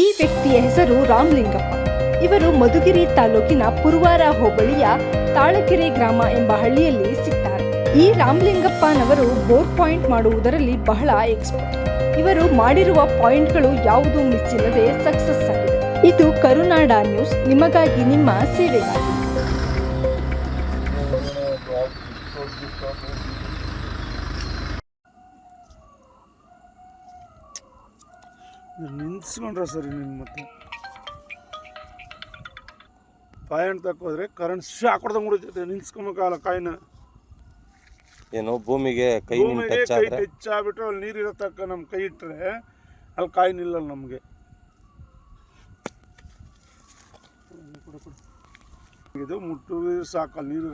ವ್ಯಕ್ತಿಯ ಹೆಸರು ರಾಮಲಿಂಗಪ್ಪ. ಇವರು ಮಧುಗಿರಿ ತಾಲೂಕಿನ ಪುರುವಾರ ಹೋಬಳಿಯ ತಾಳಕೆರೆ ಗ್ರಾಮ ಎಂಬ ಹಳ್ಳಿಯಲ್ಲಿ ಸಿಗ್ತಾರೆ ಈ ರಾಮಲಿಂಗಪ್ಪನವರು ಬೋರ್ ಪಾಯಿಂಟ್ ಮಾಡುವುದರಲ್ಲಿ ಬಹಳ ಎಕ್ಸ್ಪರ್ಟ್. ಇವರು ಮಾಡಿರುವ ಪಾಯಿಂಟ್ಗಳು ಯಾವುದೂ ಮಿಸ್ ಇಲ್ಲದೆ ಸಕ್ಸಸ್ ಆಗಿದೆ. ಇದು ಕರುನಾಡ ನ್ಯೂಸ್. ನಿಮಗಾಗಿ ನಿಮ್ಮ ಸೇವೆಗಾಗಿ ನಿನ್ಸ್ಕೊಂಡ್ರೆ ಸರಿ ನಿನ್ನ ಮತ್ತೆ. ಪಾಯಿಂಟ್ ತಕ್ಕೋದ್ರೆ ಕರೆಂಟ್ ಶಾಕ್ ಹೊಡ್ದಂಗೆ ಹೊಡಿತೈತೆ ಕಾಯಿನ. ಏನು ಭೂಮಿಗೆ ಕೈ ಭೂಮಿಗೆ ಟಚ್ ಕೈ ಆದ್ರೆ? ಟಚ್ ಆಗ್ಬಿಟ್ರೆ ಅಲ್ಲಿ ನೀರು ಇರೋ ತಕ್ಕ ನಮ್ಮ ಕೈ ಇಟ್ಟರೆ ಅಲ್ಲಿ ಕಾಯಿ ನಿಲ್ಲಲ್ಲ ನಮಗೆ. ಇದು ಮುಟ್ಟು ಸಾಕಲ್ಲ ನೀರು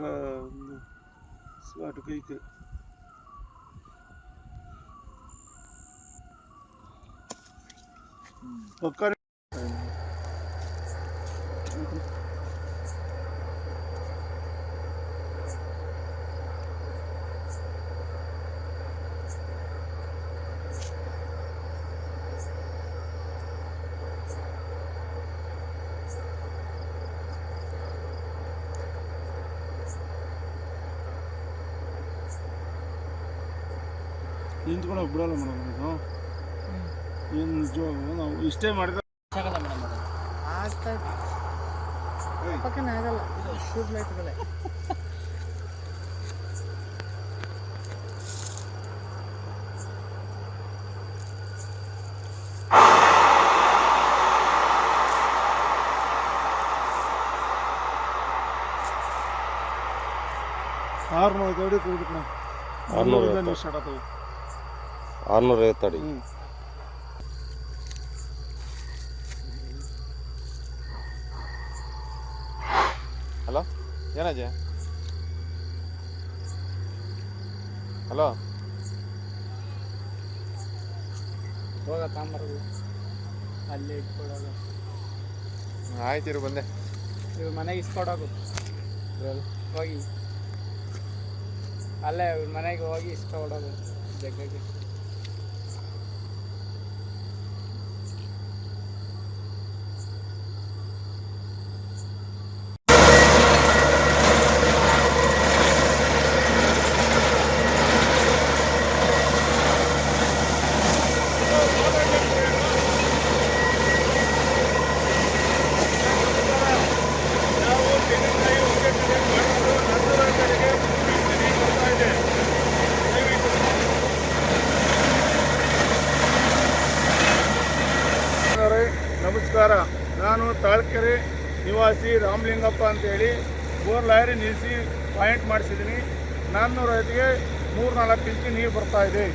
엇갈려. 인도나 물하러 물어보면서 ಏನು ನಿಜವಾಗ್ಲೂ ನಾವು ಇಷ್ಟೇ ಮಾಡಿದ್ರೆ ಆರ್ನೂರ ಐದು ಕೊಡ್ಬೇಕು ನಾವು ಆರ್ನೂರ ಆರ್ನೂರಿಂದ ಐವತ್ತು. ನೀವು ಸ್ಟಾರ್ಟ್ ಆಗ್ತವೆ ಆರ್ನೂರ ಅಡಿ. ಹ್ಞೂ ಹಲೋ? ಏನಾಜೆ ಹಲೋ? ಹೋಗ ತಾಂಬರೋದು. ಅಲ್ಲೇ ಇಟ್ಕೊಡೋದು ಆಯ್ತಿರು ಬಂದೆ. ಇವ್ರ ಮನೆಗೆ ಇಸ್ಕೊಡೋದು ಹೋಗಿ. ಅಲ್ಲೇ ಇವ್ರ ಮನೆಗೆ ಹೋಗಿ ಇಸ್ಕೊಡೋದು ಜಗ್ಗಗೆ ನಮಸ್ಕಾರ. ನಾನು ತಾಳ್ಕೆರೆ ನಿವಾಸಿ ರಾಮಲಿಂಗಪ್ಪ ಅಂತೇಳಿ. ಬೋರ್ ಲಾರಿ ನಿಲ್ಲಿಸಿ ಪಾಯಿಂಟ್ ಮಾಡಿಸಿದ್ದೀನಿ. ನಾನ್ನೂರ ಐದಿಗೆ ಮೂರು ನಾಲ್ಕು ಇಂಚು ನೀರು ಬರ್ತಾ ಇದೆ.